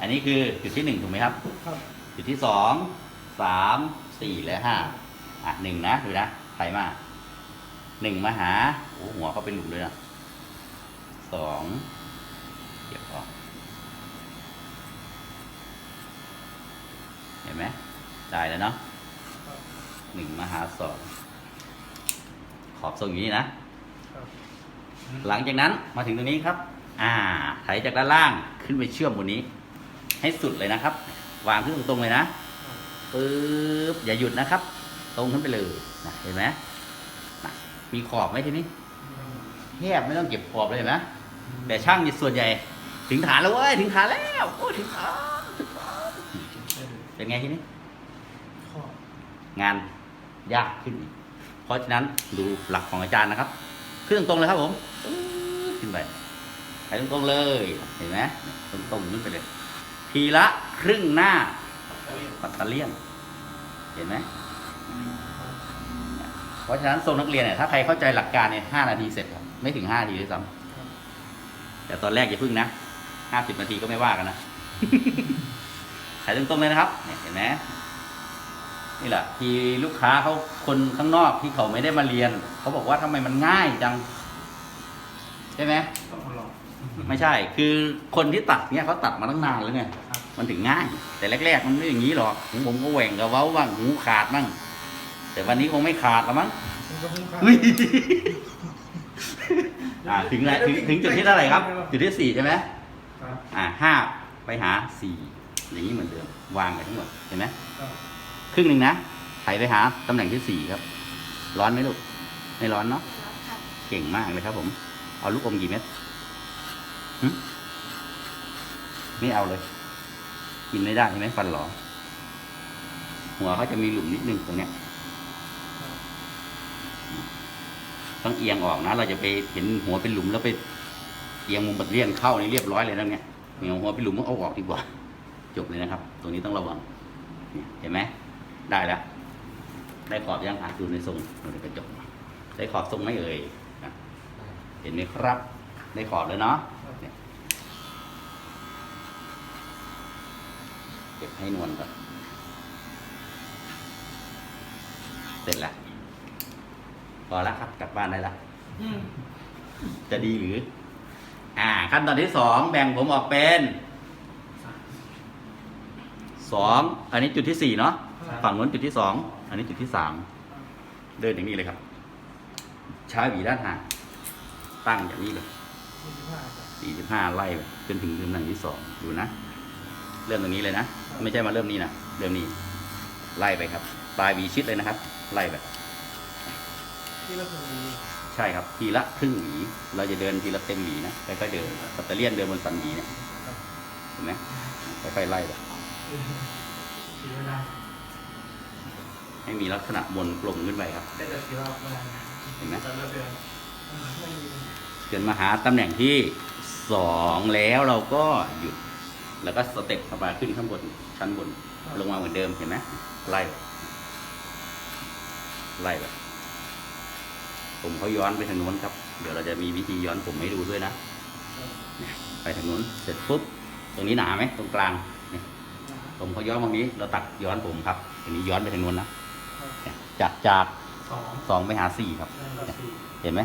อันนี้คือจุดที่หนึ่งถูกไหมครับ ครับ จุดที่สองสามสี่และห้าอะหนึ่งนะดูนะใครมาหนึ่งมาหาโอ้หัวเขาเป็นหลุมเลยนะสองเก็บออกเห็นไหมได้แล้วเนาะหนึ่งมาหาสองขอบทรงอย่างนี้นะครับหลังจากนั้นมาถึงตรงนี้ครับ อ่าไถจากด้านล่างขึ้นไปเชื่อมบนนี้ ให้สุดเลยนะครับ วางขึ้นตรงๆเลยนะปึ๊บอย่าหยุดนะครับ ตรงขึ้นไปเลยนะเห็นไหมนะมีขอบไหมทีนี้แทบไม่ต้องเก็บขอบเลยเห็นไหมแต่ช่างนี่ส่วนใหญ่ ถึงฐานแล้วเว้ยถึงฐานแล้วโอ้ยถึงฐานถึงฐานเป็นไงทีนี้ข้องานยากขึ้นอีกเพราะฉะนั้นดูหลักของอาจารย์นะครับขึ้นตรงๆเลยครับผมปึ๊บขึ้นไปไปตรงๆเลย เห็นไหมตรงๆขึ้นไปเลย ทีละครึ่งหน้าปัตเตเลียน เห็นไหมเพราะฉะนั้นทรงนักเรียนเนี่ยถ้าใครเข้าใจหลักการเนี่ยห้านาทีเสร็จครับไม่ถึงห้านาทีด้วยซ้ำแต่ตอนแรกอย่าพึ่งนะห้าสิบนาทีก็ไม่ว่ากันนะถ่ายตรงๆเลยนะครับเนี่ยเห็นไหมนี่แหละที่ลูกค้าเขาคนข้างนอกที่เขาไม่ได้มาเรียน เขาบอกว่าทำไมมันง่ายจัง ใช่ไหม ไม่ใช่ คือคนที่ตัดเนี่ยเขาตัดมาตั้งนานแล้วไงครับมันถึงง่าย แต่แรก ๆ มันไม่อย่างนี้หรอกหูผมก็แหว่งกับเว้าบ้างหูขาดบ้างแต่วันนี้คงไม่ขาดแล้วมั้งผมก็เพิ่งอุ๊ยอ่าถึงไหนถึงถึงจุดที่เท่าไหร่ครับ จุดที่สี่ใช่ไหมครับอ่าห้าไปหาสี่อย่างนี้เหมือนเดิม วางไปทั้งหมดเห็นไหมครับครึ่งหนึ่งนะไถไปหาตำแหน่งที่สี่ครับ ร้อนไหมลูกไม่ร้อนเนาะเก่งมากเลยครับผม เอาลูกอมกี่เม็ดหึ ไม่เอาเลย กินไม่ได้ใช่ไหมฟันหลอ หัวเขาจะมีหลุมนิดนึงตรงเนี้ย ต้องเอียงออกนะ เราจะไปเห็นหัวเป็นหลุมแล้วไปเอียงมุมบัดเลี่ยงเข้านี่เรียบร้อยเลยนะเนี่ยเหนียวหัวเป็นหลุมก็เอาออกดีกว่า จบเลยนะครับ ตรงนี้ต้องระวังเห็นไหมได้แล้ว ได้ขอบยังอะดูในทรงดูในกระจกได้ขอบทรงไหมเอ่ยเห็นไหมครับ ได้ขอบแล้วเนาะ เก็บให้นวลก่อน เสร็จแล้วพอแล้วครับ กลับบ้านได้ล้วอืมจะดีหรือ อ่า ขั้นตอนที่สองแบ่งผมออกเป็นสองอันนี้จุดที่สี่เนาะฝั่งนู้นจุดที่สองอันนี้จุดที่สามเดินอย่างนี้เลยครับ ใช้หวีด้านห่างตั้งอย่างนี้เลยสี่สิบห้าไล่ไปจนถึงตำแหน่งที่สองดูนะ เริ่มตรงนี้เลยนะ ไม่ใช่มาเริ่มนี้นะเริ่มนี้ ไล่ไปครับ ปลายหวีชิดเลยนะครับ ไล่ไปที่เราเคยมีใช่ครับ ทีละครึ่งหวี เราจะเดินทีละเต็มหวีนะค่อยๆเดินปัตเตอร์เลียนเดินบนสันหวีเนี่ยครับเห็นไหมค่อยๆไล่ไปสีเวลาให้มีลักษณะมนกลมขึ้นไปครับได้แต่สีรอบเวลาเห็นไหมแต่ละเดือนไม่มีจนมาหาตำแหน่งที่สองแล้วเราก็หยุด แล้วก็สเต็ปเข้ามาขึ้นข้างบนชั้นบน ลงมาเหมือนเดิมเห็นไหมไล่ไปไล่ไปผมเขาย้อนไปทางโน้นครับ เดี๋ยวเราจะมีวิธีย้อนผมให้ดูด้วยนะไปทางโน้นเสร็จปุ๊บตรงนี้หนาไหมตรงกลางเนี่ยผมเขาย้อนมานี้ เราตัดย้อนผมครับอันนี้ย้อนไปทางโน้นนะเนี่ยจากจากสองสองไปหาสี่ครับนั่นละสี่เห็นไหม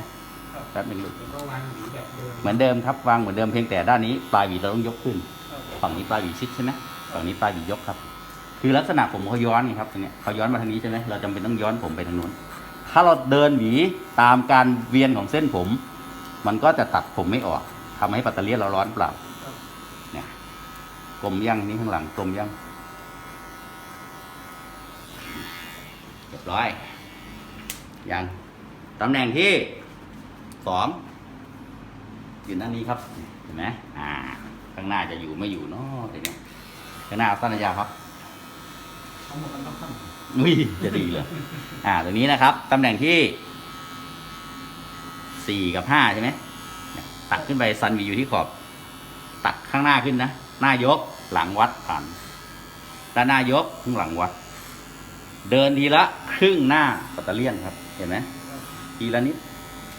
ครับแป๊บหนึงลูกแล้วก็วางหวีแบบเดิมเหมือนเดิมครับวางเหมือนเดิมเพียงแต่ด้านนี้ปลายหวีเราต้องยกขึ้นครับ ฝั่งนี้ปลายหวีชิดใช่ไหมฝั่งนี้ปลายหวียกครับ คือลักษณะผมเขาย้อนไงครับตรงนี้เขาย้อนมาทางนี้ใช่ไหมเราจำเป็นต้องย้อนผมไปทางโน้น ถ้าเราเดินหวีตามการเวียนของเส้นผม มันก็จะตัดผมไม่ออกทำให้ปัตเตอร์เลียเราร้อนเปล่าเนี่ยกลมยังนี่ข้างหลังกลมยังเรียบร้อยยังตำแหน่งที่สองอยู่ด้านนี้ครับ เห็นไหมอ่า ข้างหน้าจะอยู่ไม่อยู่เนาะทีเนี้ยข้างหน้าสั้นระยาวครับทั้งหมดมันต้องขั้นอุ้ยจะดีเลยอ่าตรงนี้นะครับตำแหน่งที่สี่กับห้าใช่ไหมเนี่ยตัดขึ้นไปซันวีอยู่ที่ขอบ ตัดข้างหน้าขึ้นนะหน้ายกหลังวัดผ่านด้านหน้ายกข้างหลังวัด เดินทีละครึ่งหน้าปัตเตอร์เลียนครับ เห็นไหมทีละนิด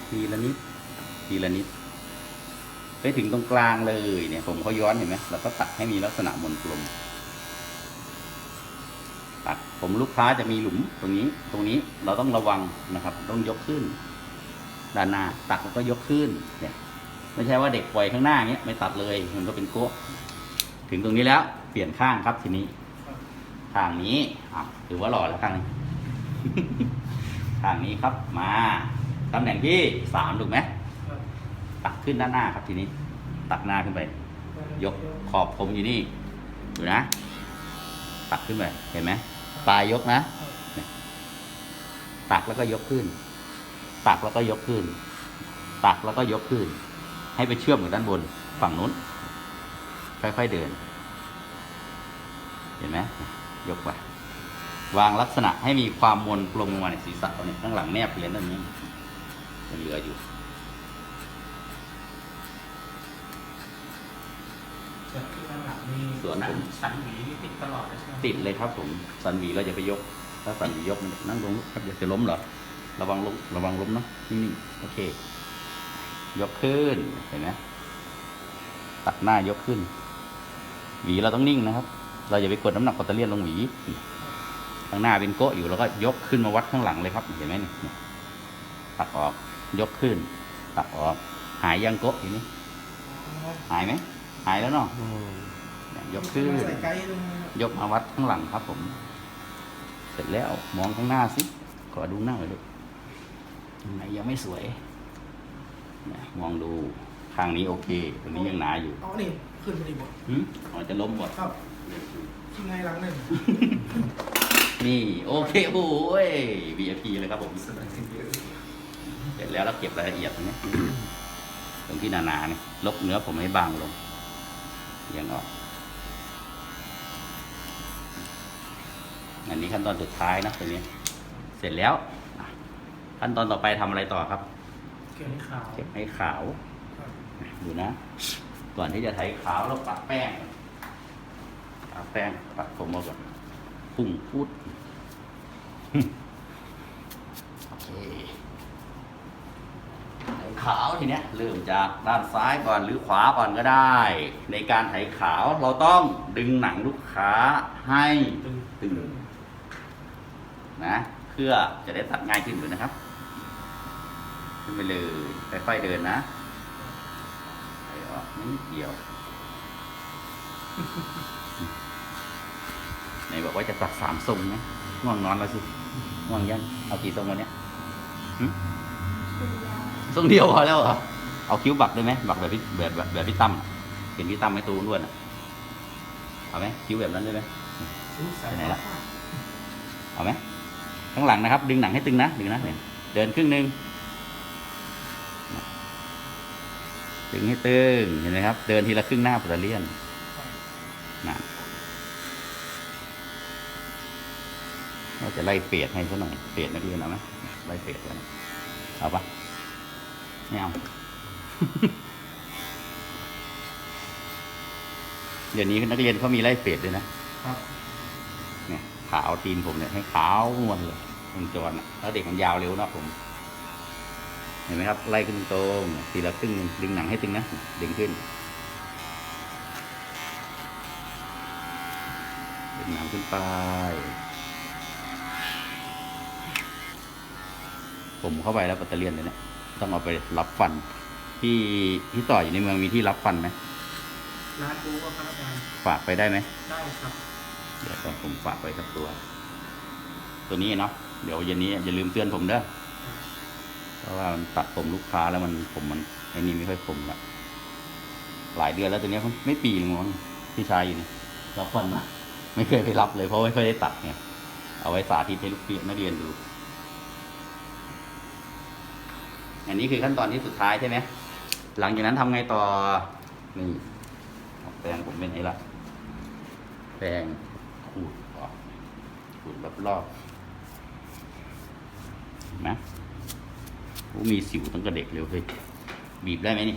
ทีละนิดทีละนิด ไปถึงตรงกลางเลยเนี่ย ผมเขาย้อนเห็นไหมเราก็ตัดให้มีลักษณะมนกลมตัดผมลูกค้าจะมีหลุมตรงนี้ ตรงนี้เราต้องระวังนะครับ ต้องยกขึ้น ด้านหน้าตัดแล้วก็ยกขึ้นเนี่ย ไม่ใช่ว่าเด็กปล่อยข้างหน้าเนี้ยไม่ตัดเลยมันก็เป็นโก๊ะถึงตรงนี้แล้วเปลี่ยนข้างครับทีนี้ข้างนี้อะถือว่าหล่อแล้วข้างนี้ข้างนี้ครับมาตำแหน่งที่สามถูกไหม ตักขึ้นด้านหน้าครับทีนี้ ตักหน้าขึ้นไป ยกขอบผมอยู่นี่ดูนะ ตักขึ้นไปเห็นไหมปลายยกนะตักแล้วก็ยกขึ้น ตักแล้วก็ยกขึ้น ตักแล้วก็ยกขึ้น ให้ไปเชื่อมกับด้านบนฝั่งนู้น ค่อยๆเดิน เห็นไหมยกไปวางลักษณะให้มีความมนกลมลงมาในศีรษะเราเนี่ยข้างหลังแนบเพียนด้านนี้ยังเหลืออยู่ จากที่ด้านหลังมี สวนผมสันหวีนี่ติดตลอดเลยใช่ไหมติดเลยครับผมสันหวีเราจะไปยก ถ้าสันหวียกมันนั่งลงครับอย่าจะล้มเหรอระวังล้มระวังล้มเนาะนิ่งๆโอเค ยกขึ้นเห็นไหมตัดหน้ายกขึ้น หวีเราต้องนิ่งนะครับ เราอย่าไปกดน้ำหนักปัตเตอร์เลียนลงหวีข้างหน้าเป็นโกะอยู่แล้วก็ยกขึ้นมาวัดข้างหลังเลยครับ เห็นไหมนี่นี่ตัดออก ยกขึ้น ตัดออก หายยังโกะทีนี้หายไหมหายแล้วเนาะเนี่ ยยกขึ้นใส่ไกด์ลงนะครับยกมาวัดข้างหลังครับ ผม เสร็จแล้วมองข้างหน้าสิขอดูหน้าหน่อยลูกตรงไหนยังไม่สวยเนี่ยมองดูข้างนี้โอเคตรงนี้ยังหนาอยู่เอานี่ขึ้นไปดีบ่หึอ๋อจะล้มหมดครับที่ไงหลังหนึ่งนี่โอเคโอ้ย VIP เลยครับผมเสร็จแล้วเราเก็บรายละเอียดตรงนี้ตรงที่หนาๆเนี่ยลบเนื้อผมให้บางลงเอียังออก อันนี้ขั้นตอนสุดท้ายนะตัวนี้ เสร็จแล้วอะขั้นตอนต่อไปทำอะไรต่อครับ เกี่ยวกับขาว เก็บให้ขาวครับดูนะ ก่อนที่จะไถขาวเราปักแป้งปักแป้งปักผมมาก่อนพุ่งพูดโอเคไถขาวทีเนี้ยเริ่มจากด้านซ้ายก่อนหรือขวาก่อนก็ได้ ในการไถขาวเราต้องดึงหนังลูกค้าให้ตึงตึง นะเพื่อจะได้ตัดง่ายขึ้นดูนะครับ ขึ้นไปเลยค่อยๆเดินนะไปออกนิดเดียวไหนบอกว่าจะตัดสามทรงนะง่วงนอนแล้วสิง่วงยังเอากี่ทรงวันเนี้ยหึทรงเดียวพอแล้วเหรอเอาคิ้วบักได้ไหมบักแบบพี่แบบแบบแบบพี่ตั้มอะเห็นพี่ตั้มไหม่ตูนวดอะเอาไหมคิ้วแบบนั้นได้ไหมรู้สายไปไหนละเอาไหม ข้างหลังนะครับ ดึงหนังให้ตึงนะดึงนะเนี่ยเดินครึ่งหนึ่งดึงให้ตึงเห็นไหมครับ เดินทีละครึ่งหน้าปัตเตอร์เลียนนะเราจะไล่เปียดให้เขาหน่อยเปียดนักเรียนเอาไหมไล่เปียดกันเอาปะไม่เอาเดี๋ยวนี้นักเรียนเขามีไล่เปียดด้วยนะครับเนี่ยขาวตีนผมเนี่ยให้ขาวนวลเลย วงจรอะแล้วเด็กมันยาวเร็วนะผม เห็นไหมครับ ไล่ขึ้นตรงทีละครึ่งหนึ่งดึงหนังให้ตึงนะดึงขึ้นดึงหนังขึ้นไป ผมเข้าไปแล้วปัตเตอร์เลียนเลยเนี่ยต้องเอาไปรับฟัน ที่ที่ต่ออยู่ในเมืองมีที่รับฟันไหมร้านกูก็พนักงานฝากไปได้ไหมได้ครับ เดี๋ยวก่อนผมฝากไว้ครับตัว ตัวนี้เนาะ เดี๋ยวเย็นนี้อย่าลืมเตือนผมเด้อเพราะว่ามันตัดผมลูกค้าแล้วมันผมมันไอ้นี่ไม่ค่อยคมละหลายเดือนแล้วตัวนี้เขาไม่ปีหนึงมั้งที่ใช้อยู่นี่รับฟันมาไม่เคยไปรับเลยเพราะไม่เคยได้ตัดเนี่ยเอาไว้สาธิตให้ลูกเรียนนักเรียนดู อันนี้คือขั้นตอนที่สุดท้ายใช่ไหมหลังจากนั้นทำไงต่อนี่แปรงผมเป็นไงละแปรงขูดออกขูดรอบๆ นะกูมีสิวตั้งแต่เด็กเลยเฮ้ยบีบได้ไหมนี่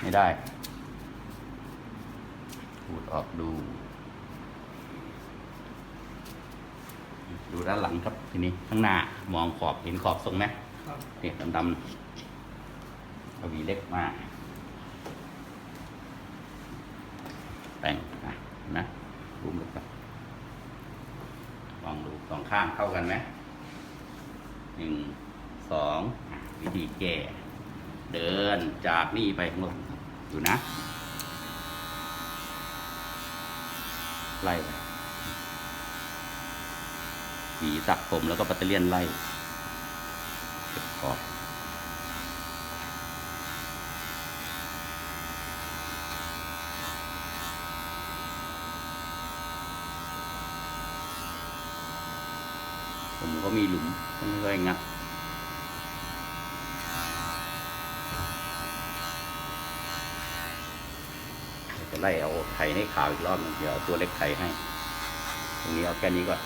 ไม่ได้ขูดออกดู ดูด้านหลังครับทีนี้ข้างหน้ามองขอบเห็นขอบทรงไหมเนี่ยดำๆเอวีเล็กมากแต่งนะนะรูมลงไปลองดูสองข้างเข้ากันไหม หนึ่งสองวิธีแก้ เดินจากนี่ไปข้างลงดูนะ ไล่ไปหวีสักผมแล้วก็ปัตเตเลียนไล่กอบ ผมก็มีหลุมต้องค่อยๆงัดจะไล่เอาไข่ให้ขาวอีกรอบหนึงเดี๋ยวเอาตัวเล็กไข่ให้ ตรงนี้เอาแค่นี้ก่อน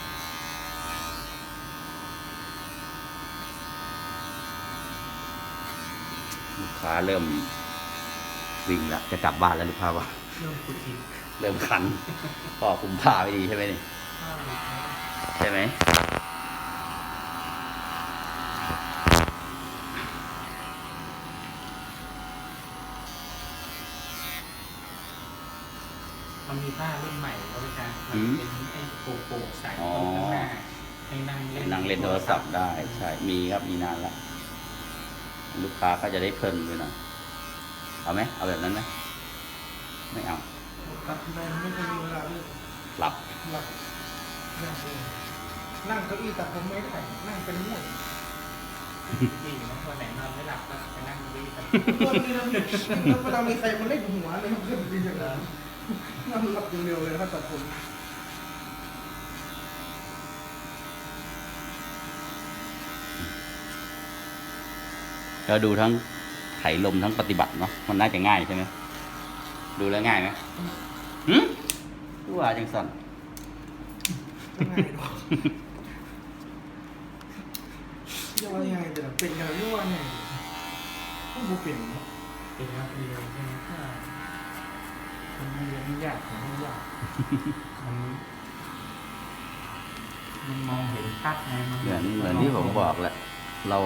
ลูกค้าเริ่มวิ่งละจะกลับบ้านแล้วลูกค้าว่าเริ่มขุดหินเริ่มคันพ่อคุมผ้าไม่ดีใช่ไหมนี่ข้าวอีกแล้วใช่ไหม มันมีผ้ารุ่นใหม่บริการมันเป็นไอ้โป่งๆใส่อ๋อตรงข้างหน้าให้นั่งเล่นนั่งเล่นโทรศัพท์ได้ใช่มีครับมีนานละลูกค้าก็จะได้เพลินด้วยหน่อยเอาไหมเอาแบบนั้นไหมไม่เอาตัดไปไม่เคยมีเวลาเลือกหลับหลับนั่งเลยนั่งเก้าอี้ตัดผมไม่ได้นั่งเป็นม่วนนี่บางคนไหนนอนไม่หลับก็ไปนั่งดูกันเพื่อนนี่นะเวลามีใครมาเล่นหัวเลยเพื่อนดีจังเลย นั่งหลับอย่างเดียวเลยถ้าตัดผมก็ดูทั้งไถลมทั้งปฏิบัติเนาะมันน่าจะง่ายใช่ไหมดูแล้วง่ายไหมหืมรู้ว่าจังสันไม่ง่ายหรอกยังไงยังไงแต่เป็นยังไงไม่ว่าไงต้องบูเปลี่ยนเนาะเป็นว่าเรียนใช่ไหม ก็คนไม่เรียนไม่ยากผมไม่ยากมันมันมองเห็นชัดไงมันเหมือนเหมือนที่ผมบอกแหละ เรา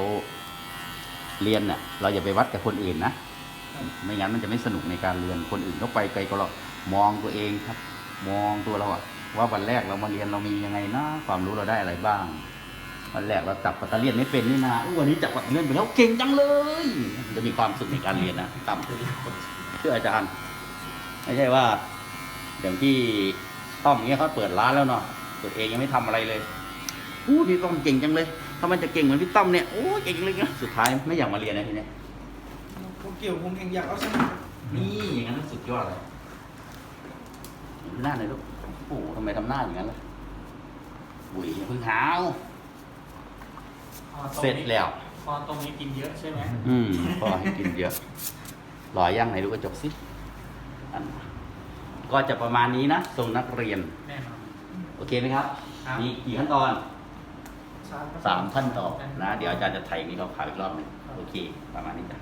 เรียนเนี่ยเราอย่าไปวัดกับคนอื่นนะ ไม่งั้นมันจะไม่สนุกในการเรียน คนอื่นเขาไปไกลก็เรา มองตัวเองครับ มองตัวเราอะว่าวันแรกเรามาเรียนเรามียังไงนะ ความรู้เราได้อะไรบ้าง วันแรกเราจับปัตเตอร์เลียนไม่เป็นนี่นะอุ๊ยวันนี้จับปัตเตอร์เลียนไปแล้วเก่งจังเลยมันจะมีความสุขในการเรียนนะต่ำเชื่ออาจารย์ ไม่ใช่ว่าอย่างที่ต้อมเงี้ยเขาเปิดร้านแล้วเนาะตัวเองยังไม่ทำอะไรเลยอู้พี่ต้อมเก่งจังเลยถ้ามันจะเก่งเหมือนพี่ต้อมเนี่ยโอ้เก่งเลยนะสุดท้ายไม่อยากมาเรียนนะทีเนี้ยผมเกี่ยวผมเองอยากเอาชนะนี่อย่างนั้นสุดยอดเลยดูหน้าหน่อยลูกโอ้โหทำไมทำหน้าอย่างนั้นล่ะบุ๋ยอย่าเพิ่งหาวพอตงนี้เสร็จแล้วพอตรงนี้กินเยอะใช่ไหมอืมพ่อให้กินเยอะรอย่างไหนดูกระจกสิ อัน ก็จะประมาณนี้นะทรงนักเรียน แน่นอนโอเคไหมครับ ครับ มีกี่ขั้นตอนสามสามขั้นตอนนะ เดี๋ยวอาจารย์จะไถมีเราขาวอีกรอบหนึ่งโอเค ประมาณนี้จ้ะ